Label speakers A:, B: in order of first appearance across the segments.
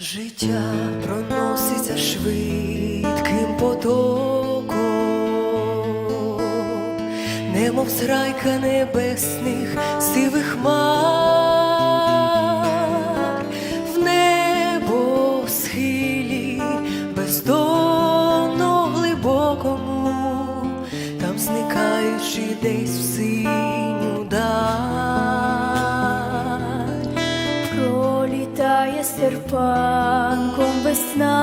A: Життя проноситься швидким потоком, немов зрайка небесних сивих хмар, в небо схилі бездонно глибокому, там зникаючи десь в синю
B: Пролітає серпанком весна,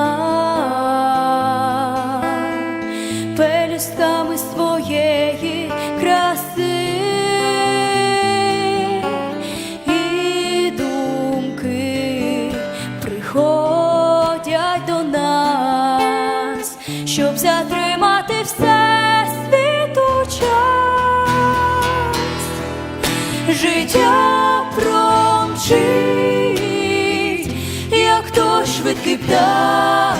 B: пелюстками своєї краси, і думки приходять до нас, щоб затримати все світу час. Життя промчить, швидкий птах,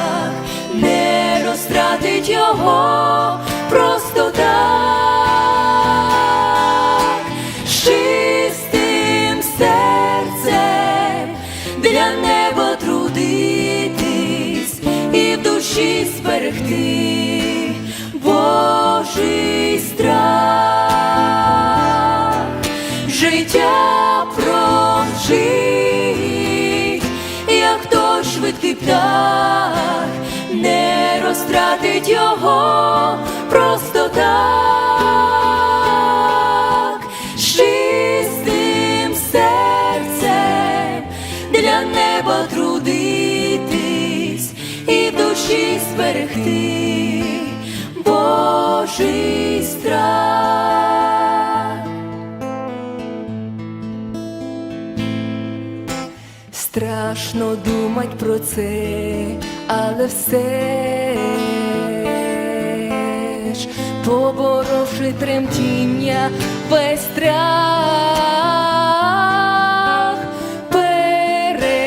B: не розтратить його. Просто так, з чистим серцем для неба трудитись і в душі зберегти Божий страх не розтратить його просто так, чистим серцем для неба трудитись і душі зберегти Божий страх.
A: Страшно думать про це, але все ж поборовши тремтіння весь страх,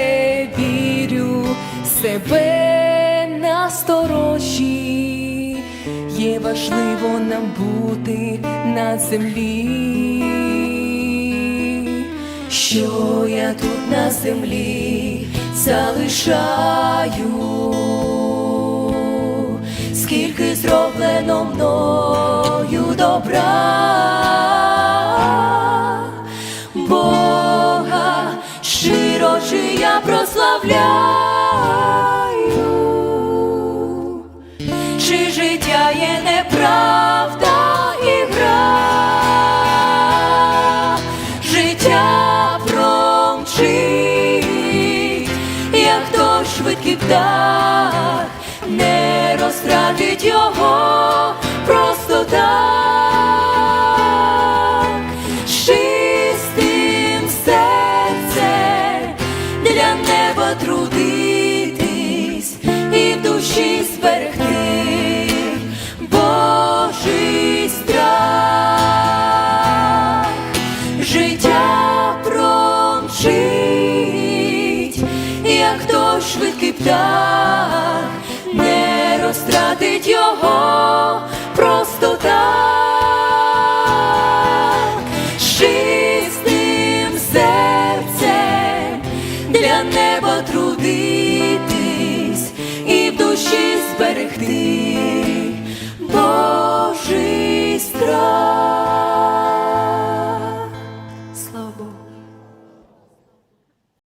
A: перевірю себе насторожі, є важливо нам бути на землі. Що я тут на землі залишаю, скільки зроблено мною добра, Бога щиро чи я прославляю, чи життя є неправда і гра, життя промчить, як то швидкий птах, розтратить його просто так, чистим серцем для неба трудитись і в душі зберегти Божий страх. Життя промчить, як то швидкий птах, втратить його просто так, з чистим серцем для неба трудитись і в душі зберегти. Бог.